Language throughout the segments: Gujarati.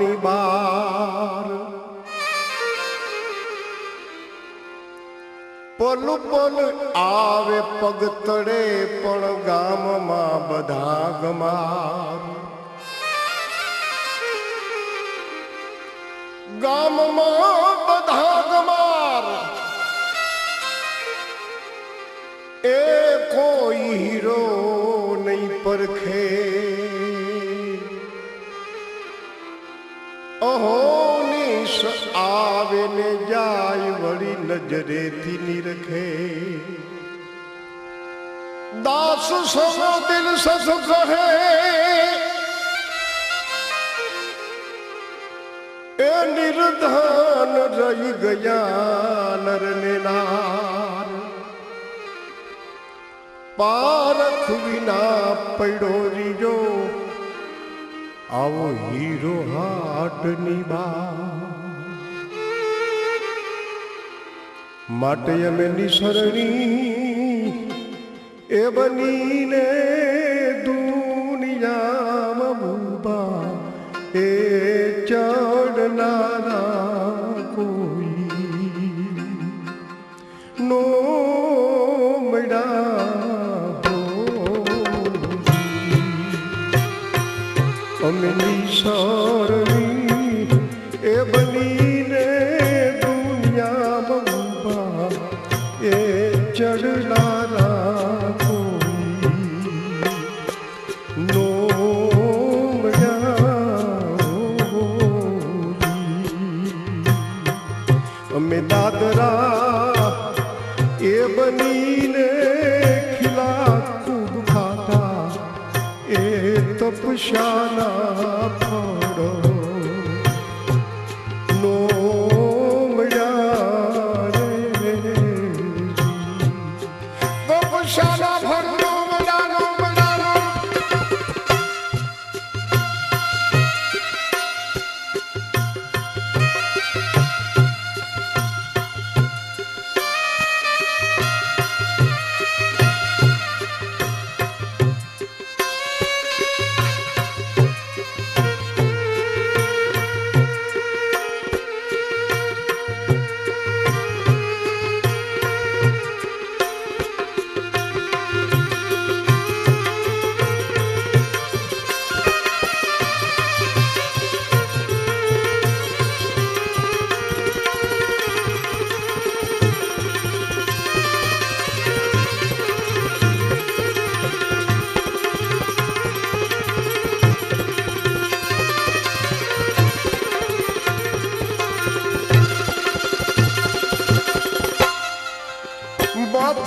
હીરો બાર. પલ પલ આવે પગ તળે પણ ગામમાં બધા ગમાર. ગામમાં બધા ગમાર. એ કોઈ ને જાય વળી નજરેથી નિરખે. દાસ સનો દિલ સસ કહે એ નિર્ધન રહી ગયા નર ને નાર. પારખ વિના પડ્યો રીજો. આવો હીરો હાટની બા માટે અમે નિસરણી એ બનીને ચડનારા. અમે દાદરા એ બનીને ખીલા ખૂબ ખાતા એ તપસ્યાના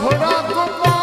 મથુરા કો